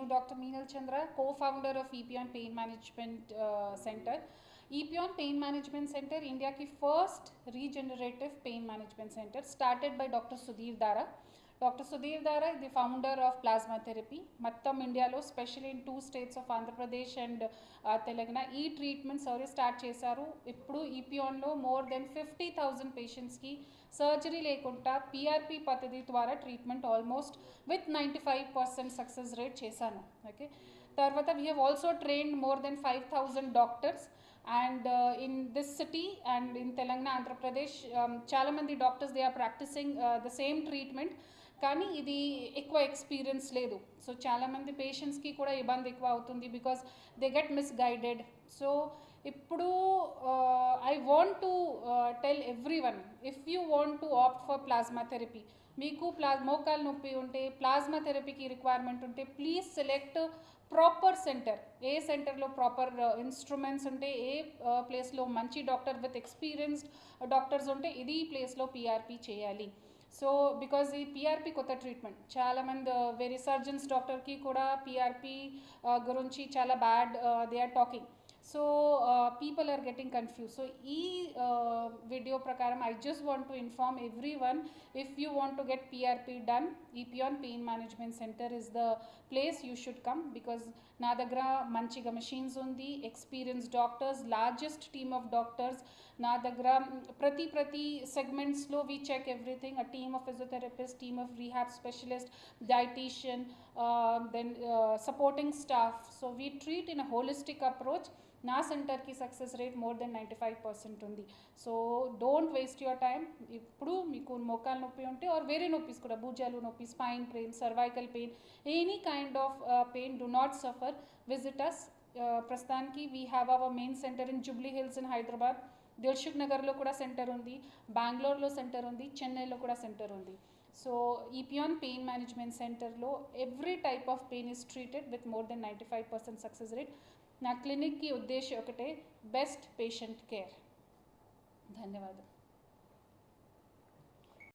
నేను doctor Meenal Chandra co founder of Epione pain management centre Epione pain management centre ఇండియాకి first regenerative pain management centre started by doctor Sudheer Dara doctor Sudheer Dara the founder of plasma therapy మొత్తం ఇండియాలో special in two states of Andhra Pradesh and Telangana ఈ treatment service start చేశారు? ఇప్పుడు ఈపీఆన్లో more than fifty thousand పేషెంట్స్కి surgery లేకుండా PRP పద్ధతి ద్వారా treatment almost with ninety five percent success rate చేశాను. ఓకే తర్వాత we have also trained more than five thousand doctors and in this city and in Telangana Andhra Pradesh చాలామంది doctors they are practising the same treatment కానీ ఇది ఎక్కువ experience లేదు. So చాలామంది పేషెంట్స్కి కూడా ఇబ్బంది ఎక్కువ అవుతుంది because they get misguided so ఇప్పుడు I want to tell every one if you want to opt for plasma therapy మీకు ప్లా మోకాలు నొప్పి ఉంటే ప్లాస్మా థెరపీకి రిక్వైర్మెంట్ ఉంటే ప్లీజ్ సెలెక్ట్ ప్రాపర్ సెంటర్ ఏ సెంటర్లో ప్రాపర్ ఇన్స్ట్రుమెంట్స్ ఉంటే ఏ ప్లేస్లో మంచి డాక్టర్ విత్ ఎక్స్పీరియన్స్డ్ డాక్టర్స్ ఉంటే ఇది ప్లేస్లో పీఆర్పీ చేయాలి. సో బికాజ్ ఈ పీఆర్పీ కొత్త ట్రీట్మెంట్ చాలామంది వేరే సర్జన్స్ డాక్టర్కి కూడా పీఆర్పీ గురించి చాలా bad they are talking so people are getting confuse so ఈ వీడియో ప్రకారం I just want to inform every one if you want to get PRP done Epione pain management centre is the place you should come because నా దగ్గర మంచిగా machines ఉంది experience doctors largest team of doctors నా దగ్గర ప్రతి ప్రతి సెగ్మెంట్స్లో we check everything a team of physiotherapist team of rehab specialist dietician then supporting staff so we treat in a holistic approach నా సెంటర్కి success rate more than ninety five percent ఉంది. So don't waste your time ఇప్పుడు మీకు మోకాలు నొప్పి ఉంటే are వేరే నొప్పిస్ కూడా భుజాలు నొప్పి spine pain cervical pain any kind of pain do not suffer visit us ప్రస్తుతానికి we have our main centre in Jubilee Hills in Hyderabad Dilsukh నగర్లో కూడా సెంటర్ ఉంది. బెంగళూరులో సెంటర్ ఉంది. చెన్నైలో కూడా సెంటర్ ఉంది. సో ఈపియాన్ పెయిన్ మేనేజ్మెంట్ సెంటర్లో every type of pain is treated with more than ninety five percent success rate నా క్లినిక్కి ఉద్దేశం ఒకటే బెస్ట్ పేషెంట్ కేర్ ధన్యవాదాలు.